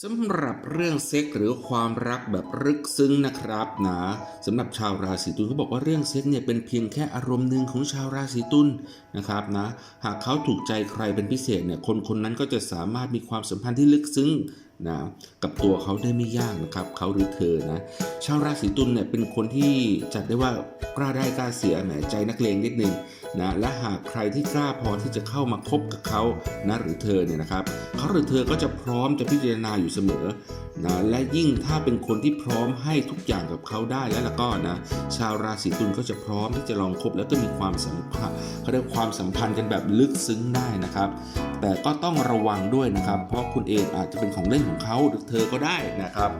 สำหรับเรื่องเซ็กหรือความรักแบบลึกซึ้งนะครับนะสำหรับชาวราศีตุลเขาบอกว่าเรื่องเซ็กเนี่ยเป็นเพียงแค่อารมณ์หนึ่งของชาวราศีตุลนะครับนะหากเขาถูกใจใครเป็นพิเศษเนี่ยคนคนนั้นก็จะสามารถมีความสัมพันธ์ที่ลึกซึ้ง นะกับตัวเขาได้ไม่ยากนะครับเขาหรือเธอนะชาวราศีตุลเนี่ยเป็นคนที่จัดได้ว่ากล้าได้กล้าเสียแหมใจนักเลงนิดนึงนะและหากใครที่กล้าพอที่จะเข้ามาคบกับเขานะหรือเธอเนี่ยนะครับเขาหรือเธอก็จะพร้อมจะพิจารณาอยู่เสมอนะและยิ่งถ้าเป็นคนที่พร้อมให้ทุกอย่างกับเขาได้แล้วล่ะก็นะชาวราศีตุลก็จะพร้อมที่จะลองคบแล้วก็มีความสัมพันธ์เขาเรียกความสัมพันธ์กันแบบลึกซึ้งได้นะครับ แต่ก็ต้องระวังด้วยนะครับ เพราะคุณเองอาจจะเป็นของเล่นของเขาหรือเธอก็ได้นะครับ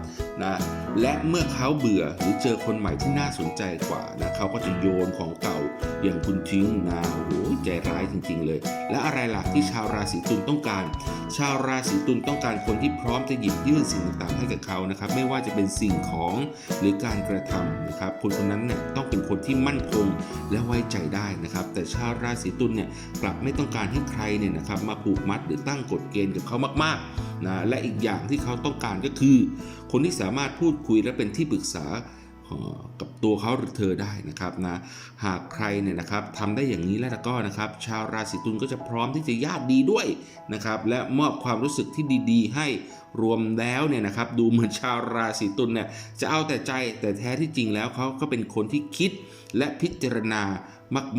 นะและเมื่อเขาเบื่อหรือเจอคนใหม่ที่น่าสนใจกว่านะเขาก็จะโยนของเก่าอย่างคุณทิ้งนะโอ้โหใจร้ายจริง ๆ เลย และอะไรล่ะที่ชาวราศีตุลต้องการ ชาวราศีตุลต้องการคนที่พร้อมจะหยิบยื่นสิ่งต่างๆ ให้กับเขานะครับ ไม่ว่าจะเป็นสิ่งของหรือการกระทำนะครับ คนคนนั้นเนี่ยต้องเป็นคนที่มั่นคงและไว้ใจได้นะครับ แต่ชาวราศีตุลเนี่ยกลับไม่ต้องการให้ใครเนี่ยนะครับมาผูกมัดหรือตั้งกฎเกณฑ์กับเขามากๆนะและอีกอย่างที่เขาต้องการก็คือ คนที่สามารถพูดคุยและเป็นที่ปรึกษา กับตัวเขาหรือเธอได้นะครับนะหากใครเนี่ยนะครับทำได้อย่างนี้แล้วก็นะครับ ชาวราศีตุลก็จะพร้อมที่จะญาติดีด้วยนะครับและมอบความรู้สึกที่ดี ๆ ให้รวมแล้วเนี่ยนะครับ ดูเหมือนชาวราศีตุลเนี่ยจะเอาแต่ใจแต่แท้ที่จริงแล้วเขาก็เป็นคนที่คิดและพิจารณา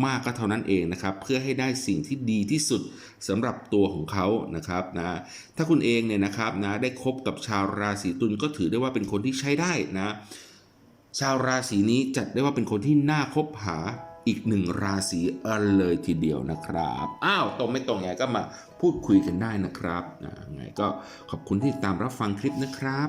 มาก ๆ ก็เท่านั้นเองนะครับ เพื่อให้ได้สิ่งที่ดีที่สุดสำหรับตัวของเขานะครับนะถ้าคุณเองเนี่ยนะครับนะได้คบกับชาวราศีตุลก็ถือได้ว่าเป็นคนที่ใช้ได้นะ ชาวราศีนี้จัดได้ว่าเป็นคนที่น่าคบหาอีกหนึ่งราศีเออเลยทีเดียวนะครับ อ้าวตรงไม่ตรงไงก็มาพูดคุยกันได้นะครับไงก็ขอบคุณที่ตามรับฟังคลิปนะครับ